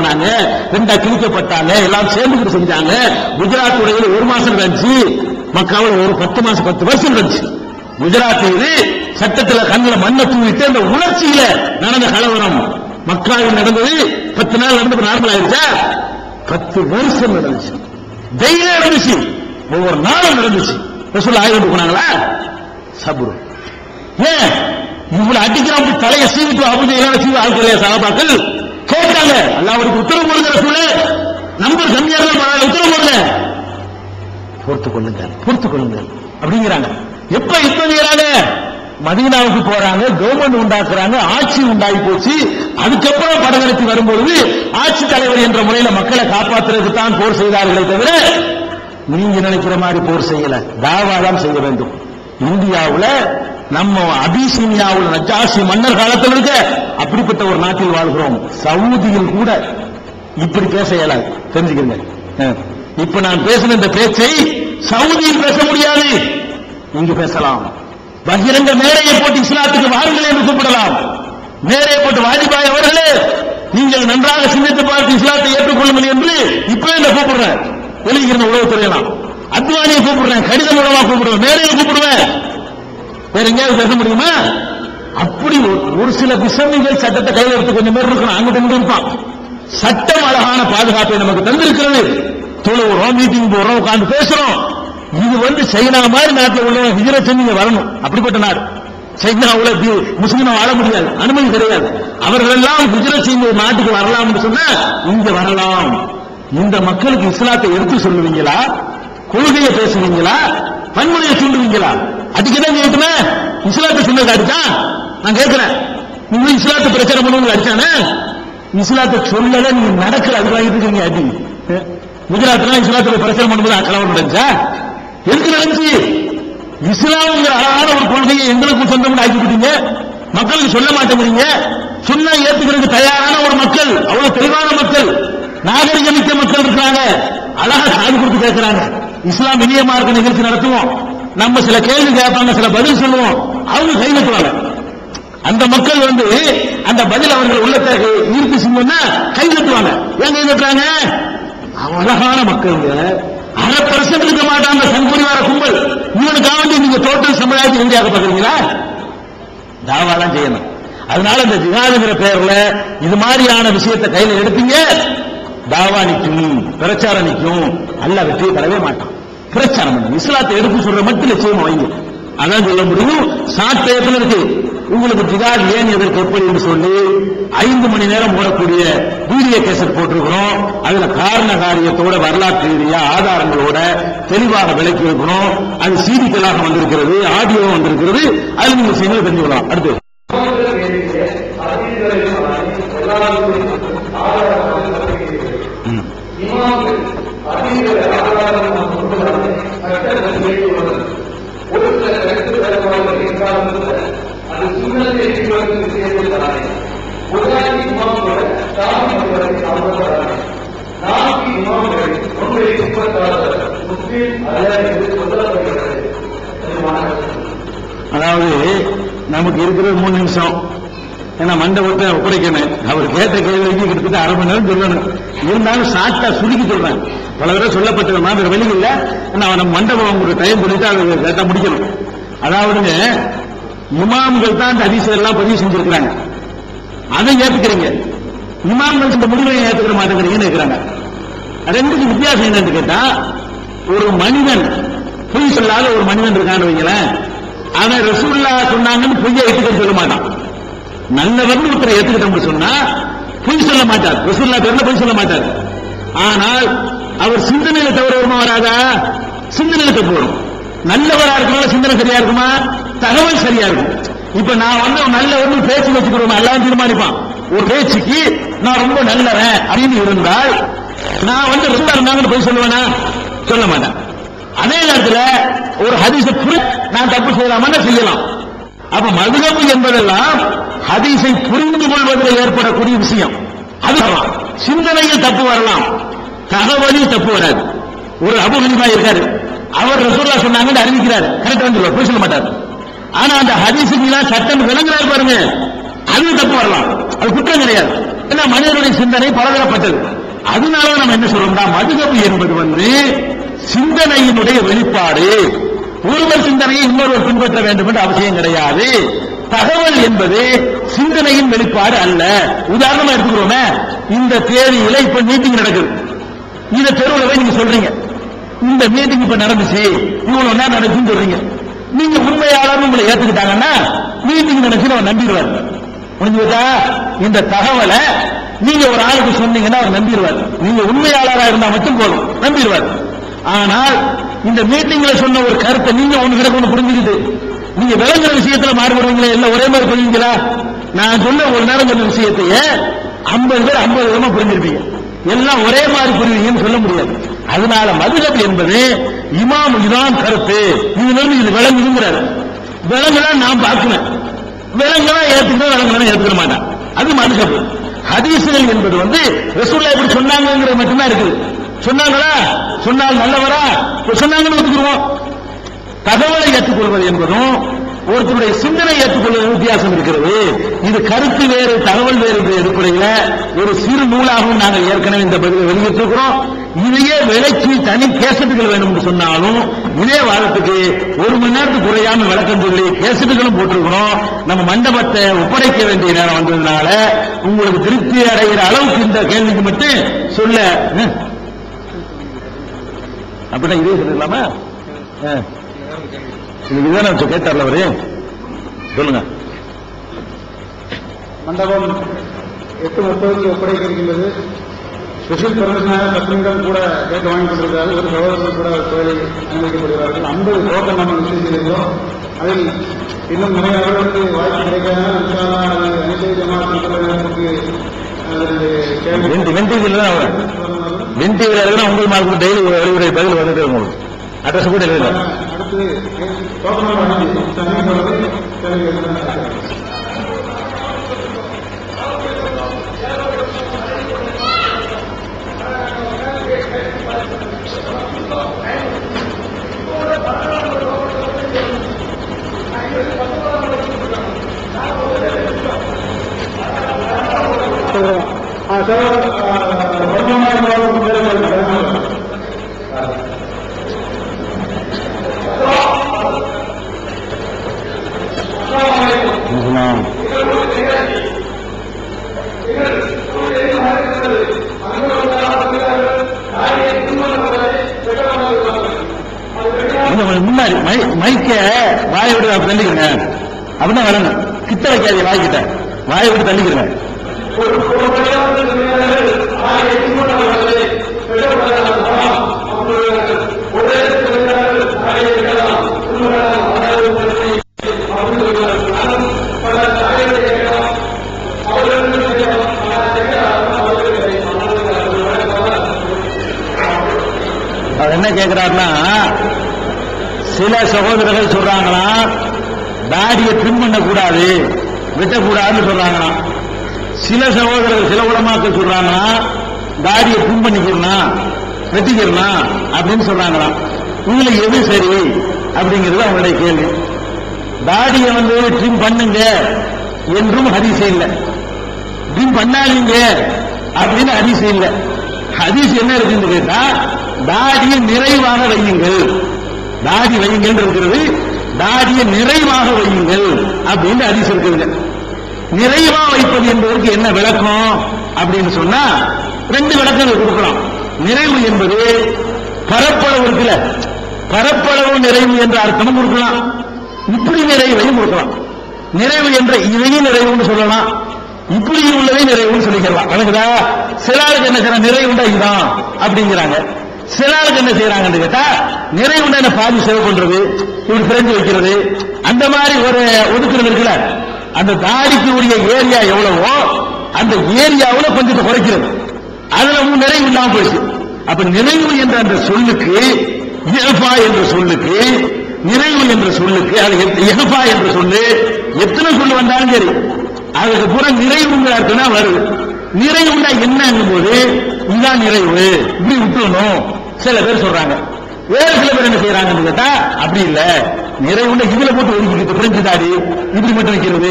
பண்ணாங்க ரெண்டா கிழிக்கப்பட்டாங்க எல்லாம் சேர்ந்துக்கிட்டு செஞ்சாங்க. குஜராத் உடையில ஒரு மாசம் இருந்துச்சு. மக்காவில் ஒரு பத்து மாசம் பத்து வருஷம் இருந்துச்சு. குஜராத் இது சட்டத்துல கண்ணுல மண்ணை தூவிட்டு அந்த உணர்ச்சியில நடந்த கலவரம். மக்காவில் நடந்தது பத்து நாள் நடந்து நார்மல் ஆயிருச்சா பத்து வருஷம் நடந்துச்சு. டெய்லி நடந்துச்சு. ஒவ்வொரு நாளும் நடந்துச்சு. ரசூல் ஆய்வு போனாங்களா? சபுரு. ஏன்? இவ்வளவு அடிக்கிறான் தலையை சீவிட்டு அபுஜெயிலான சீவி ஆட்களே சாபாக்கள் கேட்டாங்க அல்லாவுக்கு உத்தரவு கொடுங்க சூழல் நம்பர் கம்மியா இருந்தா பரவாயில்ல, உத்தரவு போடல பொறுத்து கொள்ளுங்க பொறுத்து கொள்ளுங்க அப்படிங்கிறாங்க. எப்ப யுத்தம் மதீனாவுக்கு போறாங்க கவர்மெண்ட் உண்டாக்குறாங்க ஆட்சி உண்டாகி போச்சு. அதுக்கப்புறம் படகெடுத்து வரும்பொழுது ஆட்சி தலைவர் என்ற முறையில மக்களை காப்பாத்துறதுக்கு தான் போர் செய்தார்களே தவிர நீங்க நினைக்கிற மாதிரி போர் செய்யல. தாவாதான் செய்ய வேண்டும். இந்தியாவுல நம்ம அபிசீனியாவில் நஜாசி மன்னர் காலத்தில் இருக்க அப்படிப்பட்ட ஒரு நாட்டில் வாழ்கிறோம். சவுதியில் கூட இப்படி பேச இயலாது. தெரிஞ்சுக்கிறீங்க? இப்ப நான் பேசின இந்த பேச்சை சவுதியில் பேச முடியாது. இங்கு பேசலாம். பகிரங்க மேடையை போட்டு இஸ்லாத்துக்கு வாருங்கள் என்று கூப்பிடலாம். மேடையை போட்டு வாஜிபாய் அவர்களே நீங்கள் நன்றாக சிந்தித்து பார்த்து இஸ்லாத்தை ஏற்றுக்கொள்ளுங்கள் என்று இப்பவே இந்த கூப்பிடுறேன். எழுதிக்கிறேன் உளவுத்துறையெல்லாம் அத்வானியை கூப்பிடுறேன் கடிதம் மூலமா கூப்பிடுவேன் மேடையில் கூப்பிடுவேன். வேற எங்கேயாவது பேச முடியுமா? அப்படி ஒரு- ஒரு சில விசமிகள் சட்டத்தை கையில் எடுத்து கொஞ்சம் பேர் இருக்கணும். அங்கிட்டு இங்கிட்டு இருப்பான். சட்டம் அழகான பாதுகாப்பை நமக்கு தந்திருக்கிறது. தொழுகிறோம் மீட்டிங் போறோம் உட்காந்து பேசுறோம். இது வந்து சைனா மாதிரி நாட்டில் உள்ளவங்க ஹிஜரத் செஞ்சு வரணும். அப்படிப்பட்ட நாடு. சைனாவுல முஸ்லீமா வாழ முடியாது. அனுமதி கிடையாது. அவர்கள் எல்லாம் ஹிஜரத் நாட்டுக்கு வரலாம்னு சொன்னா இங்க வரலாம். இந்த மக்களுக்கு இஸ்லாத்தை எடுத்து சொல்லுவீங்களா? கொள்கையை பேசுவீங்களா? வன்முறையை சொல்லுவீங்களா? அடிக்கதான் கேட்குமே இஸ்லாத்தை சொன்னது அடிச்சா? நான் கேட்கிறேன். நீங்க இஸ்லாத்தை பிரச்சாரம் பண்ணுவீங்க அடிச்சானே? இஸ்லாத்தை சொல்லல நீங்க நடக்கல அதுதான் இருக்கீங்க அடி? குஜராத்ல இஸ்லாத்துல பிரச்சாரம் பண்ணும்போது கலவரம் நடந்துச்சா எதுக்கு நடந்துச்சு? இஸ்லாம்ங்கிற அழகான ஒரு கொள்கையை எங்களுக்கு சொந்தம் ஆக்கிக்கிட்டீங்க. மக்களுக்கு சொல்ல மாட்டேங்கிறீங்க. சொன்னா ஏத்துக்கிறதுக்கு தயாரான ஒரு மக்கள் அவ்வளவு தெளிவான மக்கள் நாகரிக மிக்க மக்கள் இருக்கிறாங்க. அழகா காது கொடுத்து கேட்கிறாங்க இஸ்லாம் இனிய மார்க்க நிகழ்ச்சி நடத்துவோம். நம்ம சில கேள்வி கேட்பாங்க சில பதில் சொல்லுவோம். அவங்க கை நட்டுவாங்க அந்த மக்கள் வந்து அந்த பதில் அவர்கள் உள்ளத்தை ஈர்த்து செஞ்சோம்னா கை நட்டுவாங்க ஏன் கை நட்டுறாங்க அவன் அழகான மக்களுங்க. அரை பர்சன்ட் இருக்க மாட்டாங்க சங்குரிவார கும்பல். இவனுக்காக வேண்டி நீங்க டோட்டல் சமுதாயத்தை இந்தியாக பாக்குறீங்களா தாவாலாம் செய்யணும். அதனால இந்த ஜிகாதுங்கிற பேர்ல இது மாதிரியான விஷயத்தை கையில எடுத்தீங்க தாவா நிற்கும் பிரச்சாரம் நிற்கும். அல்ல வெற்றியை தரவே மாட்டான் பிரச்சாரம் பண்ணுங்க இஸ்லாத்தை எடுத்து சொல்ற மட்டும் நிச்சயமா வைங்க. அதான் சொல்ல முடியும். சாட்டயத்தில் இருக்கு? உங்களுக்கு ஜிகாட் ஏன் எதற்கு எப்படி என்று சொல்லி ஐந்து மணி நேரம் ஓடக்கூடிய வீடியோ கேசட் போட்டிருக்கிறோம். அதுல காரண காரியத்தோட வரலாற்று ரீதியா ஆதாரங்களோட தெளிவாக விளக்கி இருக்கணும் அது சீடிக்கலாக வந்திருக்கிறது ஆடியோ வந்திருக்கிறது. அதுல நீங்க செய்யணும் தெரிஞ்சுக்கலாம். அடுத்து. அதாவது நமக்கு இருக்கிறது மூணு நிமிஷம். ஏன்னா மண்டபத்தை ஒப்படைக்கணும். அவர் கேட்ட கேள்விக்கு கிட்டத்தட்ட அரை மணி நேரம் சொல்லணும். இருந்தாலும் சாட்டா சுருக்கி சொல்றேன். பல தடவை சொல்லப்பட்டது வேற வெளி இல்லை நான் நம்ம மண்டபம் உங்களுக்கு டைம் கொடுத்து அதை கேட்டா முடிக்கணும். அதாவதுங்க இமாம்கள் தான் அந்த அதிசயம் எல்லாம் பதிவு செஞ்சிருக்கிறாங்க. அதை ஏத்துக்கிறீங்க. இமாம்கள் இந்த முடிவை ஏத்துக்கிற மாட்டேங்கிறீங்கன்னு இருக்கிறாங்க ரெண்டுக்கு வித்தியாசம் என்னன்னு கேட்டா ஒரு மனிதன் பொய் சொல்லாத ஒரு மனிதன் இருக்கான்னு வைங்களேன் அவன் ரசூல்லா சொன்னாங்கன்னு பொய்யை ஏற்றுக்க சொல்ல மாட்டான். நல்லவர்னு ஒருத்தரை ஏத்துக்கிட்டோம்னு சொன்னா பொய் சொல்ல மாட்டார். ரசூல்லா பேர்ல பொய் சொல்ல மாட்டார். ஆனால் அவர் சிந்தனையில தவறு வருமா வராதா? சிந்தனையில தப்பு வரும். நல்லவரா இருக்கனால சிந்தனை சரியா இருக்குமா? தகவல் சரியா இருக்கும். இப்ப நான் வந்து நல்லவர்னு பேச்சு வச்சுக்கிறோம் எல்லாம் தீர்மானிப்பான். ஒரு பேச்சுக்கு நான் ரொம்ப நல்லவன் அப்படின்னு இருந்தால் நான் வந்து ரொம்ப இருந்தாங்கன்னு போய் சொல்லுவேனா? சொல்ல மாட்டேன். அதே நேரத்துல ஒரு ஹதீஸை நான் தப்பு செய்யலாமா? செய்யலாம். அப்ப மதுகப்பு என்பதெல்லாம் ஹதீஸை புரிந்து கொள்வதில் ஏற்படக்கூடிய விஷயம். அது சிந்தனையில் தப்பு வரலாம். தகவலில் தப்பு வராது. ஒரு அபு இருக்காரு. அவர் ரசூல்லா சொன்னாங்கன்னு அறிவிக்கிறார். கரெக்டா போய் சொல்ல மாட்டார். ஆனா அந்த ஹதீஸுக்கு சட்டம் விளங்குறாரு பாருங்க. அது தப்பு வரலாம். அது குற்றம் கிடையாது. ஏன்னா மனிதனுடைய சிந்தனை பலதரப்பட்டது. அதனால நம்ம என்ன சொல்றோம்னா மதுகப்பு என்பது வந்து சிந்தனையினுடைய வெளிப்பாடு. ஒருவர் சிந்தனையை இன்னொருவர் பின்பற்ற வேண்டும் என்ற அவசியம் கிடையாது. தகவல் என்பது சிந்தனையின் வெளிப்பாடு அல்ல. உதாரணமா எடுத்துக்கிறோமே இந்த தேதியில இப்ப மீட்டிங் நடக்குது. இந்த தெருவுல போய் நீங்க சொல்றீங்க. இந்த மீட்டிங் இப்ப நடந்துச்சு. இவ்வளவு நேரம் நடக்குன்னு சொல்றீங்க. நீங்க உண்மையாளர் உங்களை ஏத்துக்கிட்டாங்கன்னா மீட்டிங் நினைச்சு அவர் நம்பிடுவார். முடிஞ்சு இந்த தகவலை நீங்க ஒரு ஆளுக்கு சொன்னீங்கன்னா அவர் நம்பிடுவார். நீங்க உண்மையாளராக இருந்தா மட்டும் போதும். நம்பிடுவார். ஆனால் இந்த மீட்டிங்ல சொன்ன ஒரு கருத்தை நீங்க ஒண்ணு கிடக்கு ஒண்ணு புரிஞ்சுக்கிட்டு நீங்க விளங்குற விஷயத்துல மாறுபடுவீங்களா இல்ல ஒரே மாதிரி புரியுங்களா நான் சொன்ன ஒரு நேரம் சொன்ன விஷயத்தையே ஐம்பது பேர் ஐம்பது விதமா புரிஞ்சிருப்பீங்க. எல்லாம் ஒரே மாதிரி புரியுவீங்கன்னு சொல்ல முடியாது. அதனால மதுகப் என்பது இமாம் இதுதான் கருத்து. இதுலேருந்து இது விளங்குதுங்கிறாரு விளங்குனா நான் பார்க்கணும். விளங்குனா ஏத்துக்கிறேன் விளங்குனா ஏத்துக்க மாட்டேன். அது மனுஷப்பு ஹதீசுகள் என்பது வந்து ரசூல்லா எப்படி சொன்னாங்கிறது மட்டும்தான் இருக்குது. சொன்னாங்களா? சொன்னால் நல்லவரா? சொன்னாங்கன்னு ஒத்துக்குருவோம் தகவலை ஏற்றுக்கொள்வது என்பதும் ஒருத்தருடைய சிந்தனை ஏற்றுக்கொள்வது வித்தியாசம் இருக்கிறது. இது கருத்து வேறு தகவல் அடிப்படையில் ஒரு சிறு நூலாகவும் நாங்கள் ஏற்கனவே இந்த பதிலை வெளியிட்டிருக்கிறோம். இதையே விலைக்கு தனி கேசட்டுகள் வேணும் சொன்னாலும் இதே வாரத்துக்கு ஒரு மணி நேரத்துக்கு குறையாம விளக்கம் சொல்லி கேசட்டுகளும் போட்டிருக்கிறோம். நம்ம மண்டபத்தை ஒப்படைக்க வேண்டிய நேரம் வந்ததுனால உங்களுக்கு திருப்தி அடைகிற அளவுக்கு இந்த கேள்விக்கு மட்டும் சொல்ல. அப்படின்னா இதே சொல்லிடலாமா? ஆ. கேட்டார்ல அவரு? சொல்லுங்க. மண்டபம் எட்டு முப்பதுக்கு ஒப்படைக்க இருக்கின்றது ஸ்பெஷல் பர்மிஷனாக பத்திரிடம் கூட கேட்டு வாங்கி கொண்டிருக்கிறார்கள். ஒரு சகோதரர்கள் கூட கோயிலை அனுமதிக்கப்படுகிறார்கள். ஐம்பது டோக்கன் நம்ம நிச்சயித்திருக்கிறோம் அதில் இன்னும் நிறைய நபர்களுக்கு வாய்ப்பு அல்லாஹ் அது அனைத்து ஜமாத்துக்கு அதனுடைய கேள்வி. வெண்டி வெண்டிகள் தான் அவர் வெண்டி விளையாடுனா உங்களுக்கு மார்க்கு டெய்லி வழிமுறை பதில் வந்துட்டு உங்களுக்கு அட்ரஸ் கூட எழுதல. அடுத்து டோக்கன் வாங்கி தண்ணி சொல்வது கேள்வி கேட்கிறார்கள். ஆ சார் வர்த்தமானி கொஞ்சம் கொஞ்சம் முன்னாடி மை மைக்க வாயை விட்டு தள்ளிக்கிறேன். தள்ளிக்கிறங்க அப்படிதான் வரணும். கிட்ட வைக்காதீங்க வாய்க்கிட்ட. வாயை விட்டு தள்ளிக்கிறங்க அவர் என்ன கேட்கிறாருன்னா சில சகோதரர்கள் சொல்றாங்களாம் தாடியை ட்ரிம் பண்ணக்கூடாது வெட்டக்கூடாதுன்னு சொல்றாங்களாம். சில சகோதரர்கள் சில உலமாக்கள் சொல்றாங்கன்னா தாடியை புண் பண்ணிக்கிறனா வெட்டிக்கிறனா அப்படின்னு சொல்றாங்களாம். இதுல எது சரி அப்படிங்கிறது அவங்களுடைய கேள்வி. தாடியை வந்து ட்ரிம் பண்ணுங்க என்றும் ஹரிசு இல்லை. ட்ரிம் பண்ணாதீங்க அப்படின்னு ஹரிசு இல்லை. ஹதீஸ் என்ன இருக்குன்னு கேட்டா தாடியை நிறைவாக வையுங்கள். தாடி வையுங்கள் இருக்கிறது தாடியை நிறைவாக வையுங்கள் அப்படின்னு ஹதீஸ் இருக்குதுங்க நிறைவா வைப்பது என்பதற்கு என்ன விளக்கம்? அப்படின்னு சொன்னா ரெண்டு விளக்கங்கள் கொடுக்கலாம். நிறைவு என்பது பரப்பளவு இருக்குல்ல. பரப்பளவு நிறைவு என்ற அர்த்தமும் கொடுக்கலாம். இப்படி நிறைவையும் கொடுக்கலாம். நிறைவு என்ற இதையும் நிறைவுன்னு சொல்லலாம். இப்படி உள்ளதை நிறைவுன்னு சொல்லிக்கலாம். கணக்குதா? சிலாளுக்கு என்ன செய்யறாங்க? நிறைவுண்டா இதுதான் அப்படிங்கிறாங்க. சிலாளுக்கு என்ன செய்யறாங்கன்னு கேட்டா நிறைவுண்டா என்ன பாதி சேவ் பண்றது? இப்படி பிரிஞ்சு வைக்கிறது. அந்த மாதிரி ஒரு ஒதுக்குறது இருக்குல்ல. அந்த தாடிக்கு உரிய ஏரியா எவ்வளவோ அந்த ஏரியாவில் கொஞ்சத்தை குறைக்கிறது. அதுல நிறைவு இல்லாம போயிடுச்சு. அப்ப நிறைவு என்ற அந்த சொல்லுக்கு இயல்பா என்ற சொல்லுக்கு நிறைவு என்ற சொல்லுக்கு அது இயல்பா என்ற சொல்லு எத்தனை சொல்லு வந்தாலும் சரி அதுக்கு பூரா நிறைவுங்கிற அர்த்தம்னா வருது. நிறைவுனா என்னங்கும் போது இதுதான் நிறைவு இப்படி விட்டுணும் சில பேர் சொல்றாங்க. வேறு சில பேர் என்ன செய்யறாங்கன்னு கேட்டா அப்படி இல்லை. நிறைவுன்னா இதுல போட்டு ஒதுக்கிட்டு பிரெஞ்சு தாடி இப்படி மட்டும் வைக்கிறது.